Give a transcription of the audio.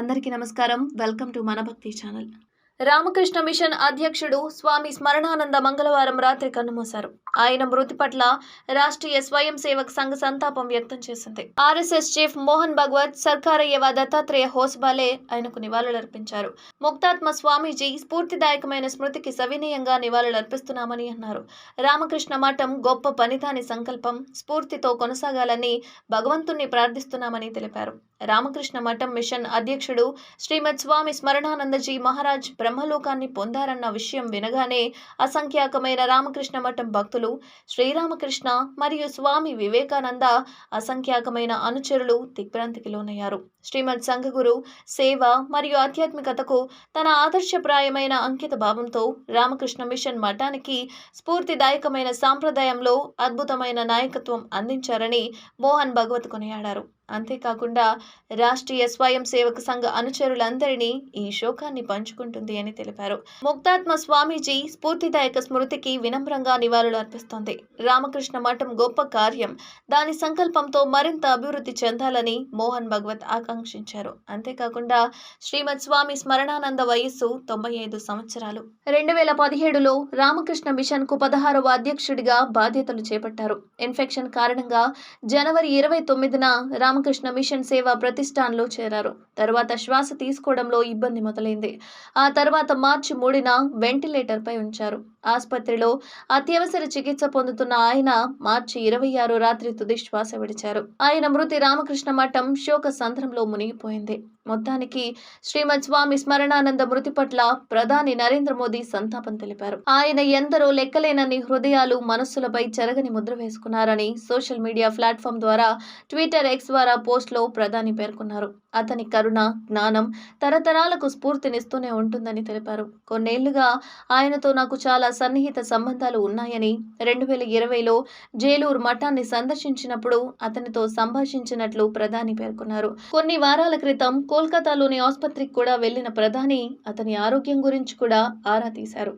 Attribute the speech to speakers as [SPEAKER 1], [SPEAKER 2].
[SPEAKER 1] అందరికీ నమస్కారం. Welcome to మన భక్తి ఛానల్. రామకృష్ణ మిషన్ అధ్యక్షుడు స్వామి స్మరణానంద మంగళవారం రాత్రి కన్నుమూశారు. ఆయన మృతి పట్ల రాష్ట్రీయ స్వయం సేవక్ సంఘ సంతాపం వ్యక్తం చేసింది. ఆర్ఎస్ఎస్ చీఫ్ మోహన్ భగవత్ సర్కారయ్యవ దత్తాత్రేయ హోస్బాలే ఆయనకు నివాళులర్పించారు. ముక్తాత్మ స్వామీజీ స్ఫూర్తిదాయకమైన స్మృతికి సవినీయంగా నివాళులర్పిస్తున్నామని అన్నారు. రామకృష్ణ మఠం గొప్ప పనిదాని సంకల్పం స్ఫూర్తితో కొనసాగాలని భగవంతుణ్ణి ప్రార్థిస్తున్నామని తెలిపారు. రామకృష్ణ మఠం మిషన్ అధ్యక్షుడు శ్రీమద్ స్వామి స్మరణానందజీ మహారాజ్ బ్రహ్మలోకాన్ని పొందారన్న విషయం వినగానే అసంఖ్యాకమైన రామకృష్ణ మఠం భక్తులు శ్రీరామకృష్ణ మరియు స్వామి వివేకానంద అసంఖ్యాకమైన అనుచరులు దిగ్భ్రాంతికి లోనయ్యారు. శ్రీమద్ సంఘగురు సేవ మరియు ఆధ్యాత్మికతకు తన ఆదర్శప్రాయమైన అంకిత భావంతో రామకృష్ణ మిషన్ మఠానికి స్ఫూర్తిదాయకమైన సాంప్రదాయంలో అద్భుతమైన నాయకత్వం అందించారని మోహన్ భగవత్ కొనియాడారు. అంతేకాకుండా రాష్ట్రీయ స్వయం సేవక సంఘ అనుచరులందరినీ ఈ శోకాన్ని పంచుకుంటుంది అని తెలిపారు. ముక్తాత్మ స్వామీజీ స్ఫూర్తిదాయక స్మృతికి వినమ్రంగా నివాళులు అర్పిస్తోంది. రామకృష్ణ మఠం గొప్ప కార్యం. దాని సంకల్పంతో మరింత అభివృద్ధి చెందాలని మోహన్ భగవత్ ఆకాంక్షించారు. అంతేకాకుండా శ్రీమద్ స్వామి స్మరణానంద వయస్సు తొంభై ఐదు సంవత్సరాలు. రెండు వేల పదిహేడులో రామకృష్ణ మిషన్కు పదహారవ అధ్యక్షుడిగా బాధ్యతలు చేపట్టారు. ఇన్ఫెక్షన్ కారణంగా జనవరి ఇరవై తొమ్మిదిన రామకృష్ణ మిషన్ సేవ ప్రతిష్టాన్లో చేరారు. తర్వాత శ్వాస తీసుకోవడంలో ఇబ్బంది మొదలైంది. ఆ తర్వాత మార్చి మూడున వెంటిలేటర్పై ఉంచారు. ఆసుపత్రిలో అత్యవసర చికిత్స పొందుతున్న ఆయన మార్చి ఇరవై ఆరు రాత్రి తుది శ్వాస విడిచారు. ఆయన మృతి రామకృష్ణ మఠం శోక సంద్రంలో మునిగిపోయింది. మొత్తానికి శ్రీమద్ స్వామి స్మరణానంద మృతి పట్ల ప్రధాని నరేంద్ర మోదీ సంతాపం తెలిపారు. ఆయన ఎందరో లెక్కలేనన్ని హృదయాలు మనస్సులపై చెరగని ముద్ర వేసుకున్నారని సోషల్ మీడియా ప్లాట్ఫామ్ ద్వారా ట్విట్టర్ ఎక్స్ ద్వారా పోస్ట్లో ప్రధాని పేర్కొన్నారు. అతని కరుణ జ్ఞానం తరతరాలకు స్ఫూర్తినిస్తూనే ఉంటుందని తెలిపారు. కొన్నేళ్ళుగా ఆయనతో నాకు చాలా సన్నిహిత సంబంధాలు ఉన్నాయని రెండు వేల ఇరవైలో జేలూరు మఠాన్ని సందర్శించినప్పుడు అతనితో సంభాషించినట్లు ప్రధాని పేర్కొన్నారు. కొన్ని వారాల క్రితం కోల్కతాలోని ఆసుపత్రికి కూడా వెళ్ళిన ప్రధాని అతని ఆరోగ్యం గురించి కూడా ఆరా తీశారు.